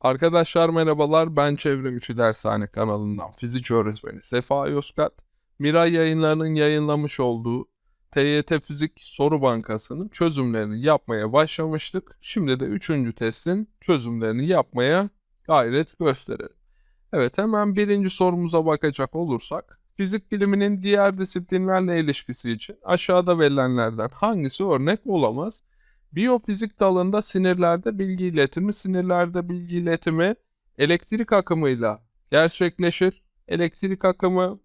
Arkadaşlar merhabalar ben Çevrim İçi Dershane kanalından fizik öğretmeni Sefa Yozgat. Miray yayınlarının yayınlamış olduğu TYT Fizik Soru Bankası'nın çözümlerini yapmaya başlamıştık. Şimdi de 3. testin çözümlerini yapmaya gayret gösterelim. Evet hemen birinci sorumuza bakacak olursak fizik biliminin diğer disiplinlerle ilişkisi için aşağıda verilenlerden hangisi örnek olamaz? Biyofizik dalında sinirlerde bilgi iletimi, sinirlerde bilgi iletimi elektrik akımıyla gerçekleşir. Elektrik akımı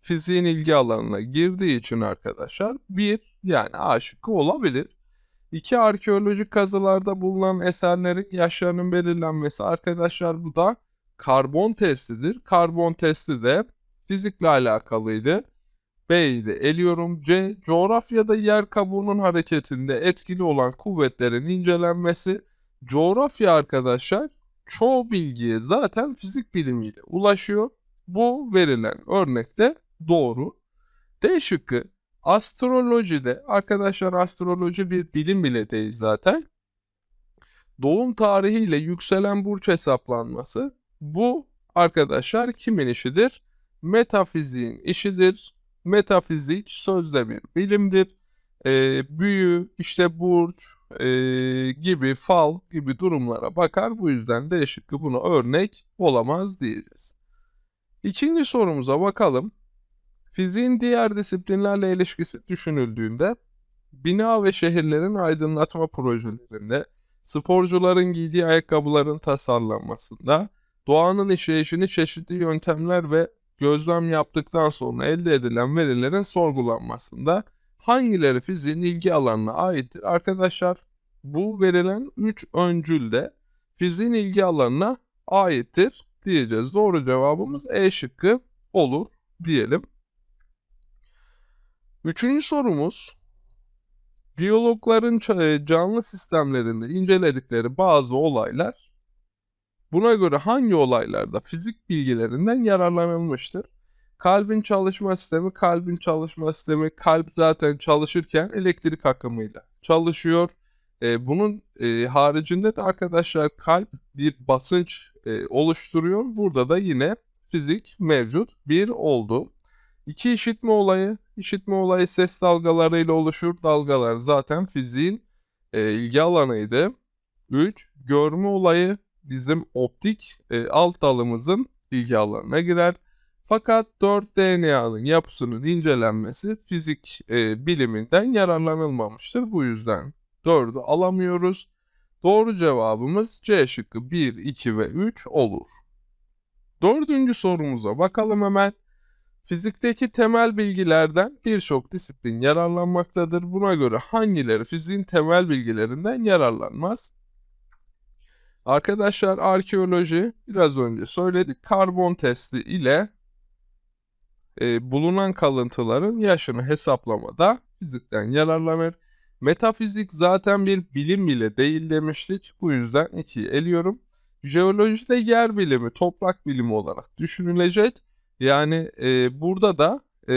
fiziğin ilgi alanına girdiği için arkadaşlar bir yani A olabilir. İki arkeolojik kazılarda bulunan eserlerin yaşlarının belirlenmesi arkadaşlar bu da karbon testidir. Karbon testi de fizikle alakalıydı. B'yi de eliyorum. C. Coğrafyada yer kabuğunun hareketinde etkili olan kuvvetlerin incelenmesi. Coğrafya arkadaşlar çoğu bilgiye zaten fizik bilimiyle ulaşıyor. Bu verilen örnekte doğru. D şıkkı astrolojide arkadaşlar astroloji bir bilim bile değil zaten. Doğum tarihiyle yükselen burç hesaplanması bu arkadaşlar kimin işidir? Metafiziğin işidir metafizik sözde bir bilimdir. E, büyü, işte burç e, gibi fal gibi durumlara bakar. Bu yüzden D şıkkı buna örnek olamaz diyeceğiz. İkinci sorumuza bakalım. Fiziğin diğer disiplinlerle ilişkisi düşünüldüğünde bina ve şehirlerin aydınlatma projelerinde, sporcuların giydiği ayakkabıların tasarlanmasında, doğanın işleyişini çeşitli yöntemler ve gözlem yaptıktan sonra elde edilen verilerin sorgulanmasında hangileri fiziğin ilgi alanına aittir? Arkadaşlar bu verilen 3 öncül de fiziğin ilgi alanına aittir diyeceğiz. Doğru cevabımız E şıkkı olur diyelim. Üçüncü sorumuz biyologların canlı sistemlerinde inceledikleri bazı olaylar Buna göre hangi olaylarda fizik bilgilerinden yararlanılmıştır? Kalbin çalışma sistemi, kalbin çalışma sistemi, kalp zaten çalışırken elektrik akımıyla çalışıyor. E, bunun e, haricinde de arkadaşlar kalp bir basınç e, oluşturuyor. Burada da yine fizik mevcut bir oldu. İki işitme olayı. İşitme olayı ses dalgalarıyla oluşur. Dalgalar zaten fiziğin ilgi alanıydı. 3. Görme olayı bizim optik e, alt dalımızın ilgi alanına girer. Fakat 4 DNA'nın yapısının incelenmesi fizik e, biliminden yararlanılmamıştır. Bu yüzden 4'ü alamıyoruz. Doğru cevabımız C şıkkı 1, 2 ve 3 olur. Dördüncü sorumuza bakalım hemen. Fizikteki temel bilgilerden birçok disiplin yararlanmaktadır. Buna göre hangileri fiziğin temel bilgilerinden yararlanmaz? Arkadaşlar arkeoloji biraz önce söyledik karbon testi ile e, bulunan kalıntıların yaşını hesaplamada fizikten yararlanır. Metafizik zaten bir bilim bile değil demiştik. Bu yüzden 2'yi eliyorum. Jeolojide yer bilimi, toprak bilimi olarak düşünülecek. Yani e, burada da e,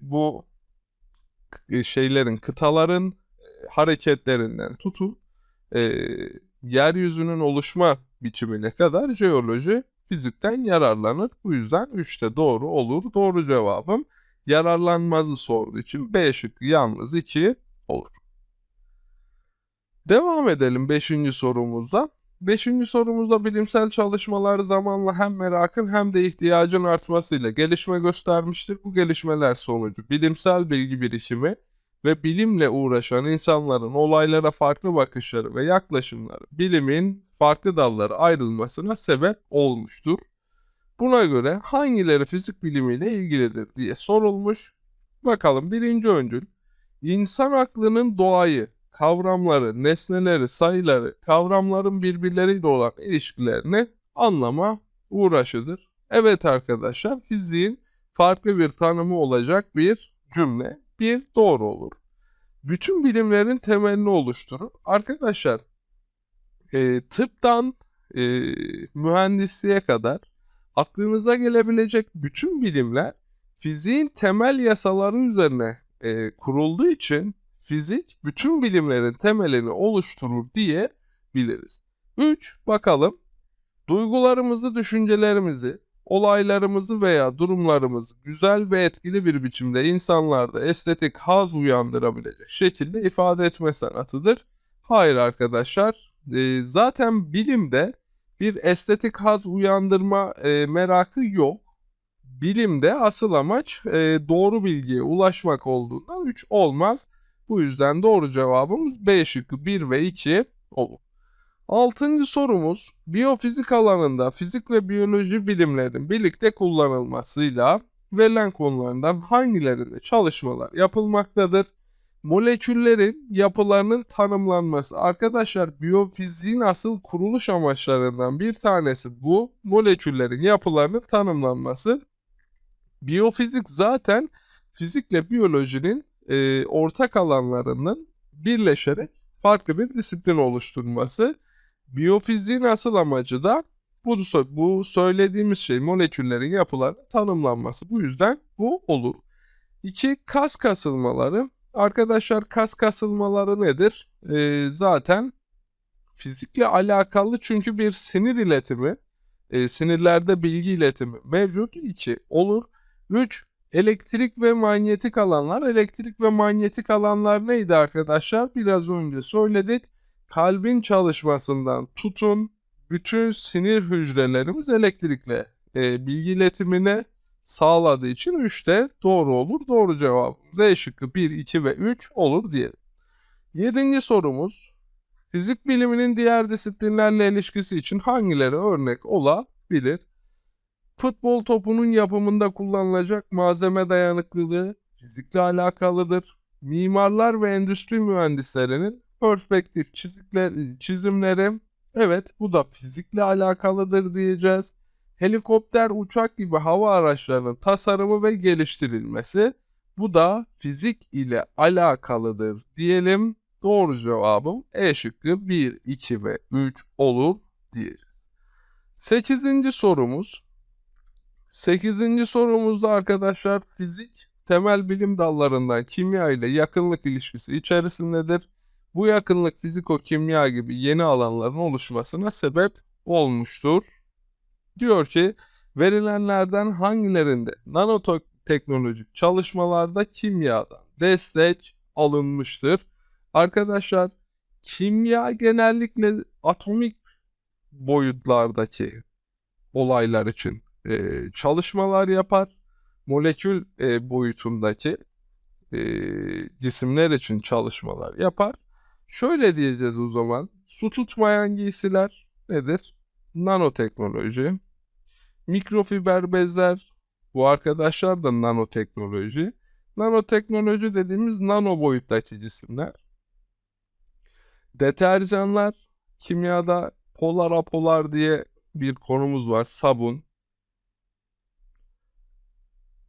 bu şeylerin, kıtaların e, hareketlerinden tutun e, yeryüzünün oluşma biçimine kadar jeoloji fizikten yararlanır. Bu yüzden 3'te doğru olur. Doğru cevabım yararlanmazı sorduğu için B şıkkı yalnız 2 olur. Devam edelim 5. sorumuzda. 5. sorumuzda bilimsel çalışmalar zamanla hem merakın hem de ihtiyacın artmasıyla gelişme göstermiştir. Bu gelişmeler sonucu bilimsel bilgi birikimi ve bilimle uğraşan insanların olaylara farklı bakışları ve yaklaşımları bilimin farklı dallara ayrılmasına sebep olmuştur. Buna göre hangileri fizik bilimiyle ilgilidir diye sorulmuş. Bakalım birinci öncül. İnsan aklının doğayı, kavramları, nesneleri, sayıları, kavramların birbirleriyle olan ilişkilerini anlama uğraşıdır. Evet arkadaşlar fiziğin farklı bir tanımı olacak bir cümle bir doğru olur. Bütün bilimlerin temelini oluşturur. Arkadaşlar e, tıptan e, mühendisliğe kadar aklınıza gelebilecek bütün bilimler fiziğin temel yasaları üzerine e, kurulduğu için fizik bütün bilimlerin temelini oluşturur diye biliriz. 3. Bakalım Duygularımızı, düşüncelerimizi, olaylarımızı veya durumlarımızı güzel ve etkili bir biçimde insanlarda estetik haz uyandırabilecek şekilde ifade etme sanatıdır. Hayır arkadaşlar, e, zaten bilimde bir estetik haz uyandırma e, merakı yok. Bilimde asıl amaç e, doğru bilgiye ulaşmak olduğundan 3 olmaz. Bu yüzden doğru cevabımız B şıkkı 1 ve 2 olur. Altıncı sorumuz biyofizik alanında fizik ve biyoloji bilimlerinin birlikte kullanılmasıyla verilen konulardan hangilerinde çalışmalar yapılmaktadır? Moleküllerin yapılarının tanımlanması. Arkadaşlar biyofiziğin asıl kuruluş amaçlarından bir tanesi bu. Moleküllerin yapılarının tanımlanması. Biyofizik zaten fizikle biyolojinin e, ortak alanlarının birleşerek farklı bir disiplin oluşturması. Biyofiziğin asıl amacı da bu, bu söylediğimiz şey moleküllerin yapılarının tanımlanması. Bu yüzden bu olur. 2. Kas kasılmaları. Arkadaşlar kas kasılmaları nedir? Ee, zaten fizikle alakalı çünkü bir sinir iletimi, e, sinirlerde bilgi iletimi mevcut. 2. Olur. 3. Elektrik ve manyetik alanlar. Elektrik ve manyetik alanlar neydi arkadaşlar? Biraz önce söyledik kalbin çalışmasından tutun bütün sinir hücrelerimiz elektrikle e, bilgi iletimine sağladığı için 3'te doğru olur. Doğru cevap Z şıkkı 1, 2 ve 3 olur diyelim. Yedinci sorumuz fizik biliminin diğer disiplinlerle ilişkisi için hangileri örnek olabilir? Futbol topunun yapımında kullanılacak malzeme dayanıklılığı fizikle alakalıdır. Mimarlar ve endüstri mühendislerinin perspektif çizikler, çizimleri evet bu da fizikle alakalıdır diyeceğiz. Helikopter, uçak gibi hava araçlarının tasarımı ve geliştirilmesi bu da fizik ile alakalıdır diyelim. Doğru cevabım E şıkkı 1, 2 ve 3 olur diyeceğiz. 8. sorumuz. 8. sorumuzda arkadaşlar fizik temel bilim dallarından kimya ile yakınlık ilişkisi içerisindedir. Bu yakınlık fiziko-kimya gibi yeni alanların oluşmasına sebep olmuştur. Diyor ki verilenlerden hangilerinde nanoteknolojik çalışmalarda kimyadan destek alınmıştır? Arkadaşlar kimya genellikle atomik boyutlardaki olaylar için e, çalışmalar yapar. Molekül e, boyutundaki e, cisimler için çalışmalar yapar. Şöyle diyeceğiz o zaman. Su tutmayan giysiler nedir? Nanoteknoloji. Mikrofiber bezler. Bu arkadaşlar da nanoteknoloji. Nanoteknoloji dediğimiz nano boyuttaki cisimler. Deterjanlar. Kimyada polar apolar diye bir konumuz var. Sabun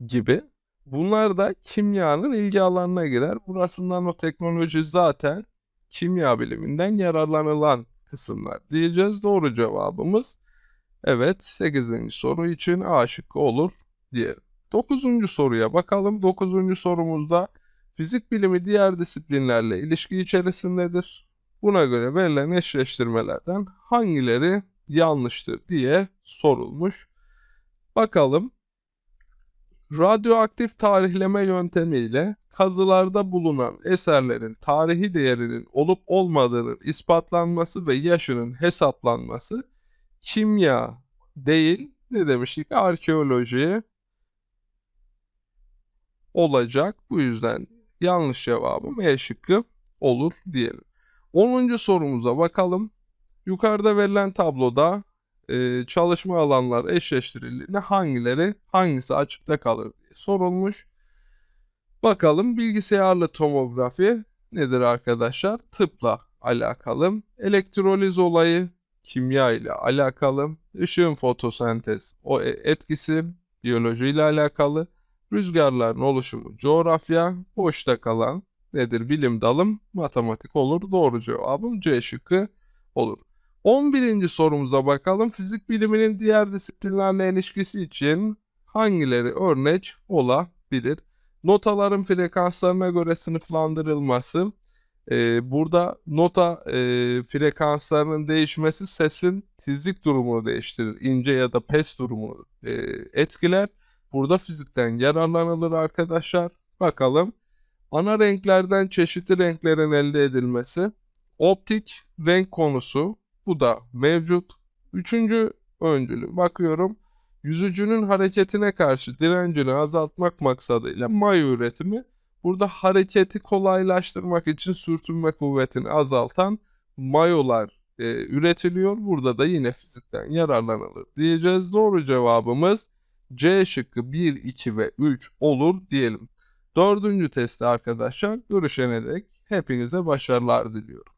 gibi. Bunlar da kimyanın ilgi alanına girer. Burası nanoteknoloji zaten kimya biliminden yararlanılan kısımlar diyeceğiz. Doğru cevabımız evet 8. soru için A şıkkı olur diyelim. 9. soruya bakalım. 9. sorumuzda fizik bilimi diğer disiplinlerle ilişki içerisindedir. Buna göre verilen eşleştirmelerden hangileri yanlıştır diye sorulmuş. Bakalım radyoaktif tarihleme yöntemiyle kazılarda bulunan eserlerin tarihi değerinin olup olmadığının ispatlanması ve yaşının hesaplanması kimya değil ne demiştik arkeoloji olacak. Bu yüzden yanlış cevabım E şıkkı olur diyelim. 10. sorumuza bakalım. Yukarıda verilen tabloda e, çalışma alanlar eşleştirildiğinde hangileri hangisi açıkta kalır diye sorulmuş. Bakalım bilgisayarlı tomografi nedir arkadaşlar? Tıpla alakalı. Elektroliz olayı kimya ile alakalı. Işığın fotosentez o e, etkisi biyoloji ile alakalı. Rüzgarların oluşumu coğrafya. Boşta kalan nedir? Bilim dalım matematik olur. Doğru cevabım C şıkkı olur. 11. sorumuza bakalım. Fizik biliminin diğer disiplinlerle ilişkisi için hangileri örnek olabilir? Notaların frekanslarına göre sınıflandırılması. Ee, burada nota e, frekanslarının değişmesi sesin tizlik durumunu değiştirir. İnce ya da pes durumunu e, etkiler. Burada fizikten yararlanılır arkadaşlar. Bakalım. Ana renklerden çeşitli renklerin elde edilmesi. Optik renk konusu. Bu da mevcut. Üçüncü öncülü. Bakıyorum. Yüzücünün hareketine karşı direncini azaltmak maksadıyla mayo üretimi. Burada hareketi kolaylaştırmak için sürtünme kuvvetini azaltan mayolar e, üretiliyor. Burada da yine fizikten yararlanılır diyeceğiz. Doğru cevabımız C şıkkı 1, 2 ve 3 olur diyelim. Dördüncü testi arkadaşlar görüşene dek hepinize başarılar diliyorum.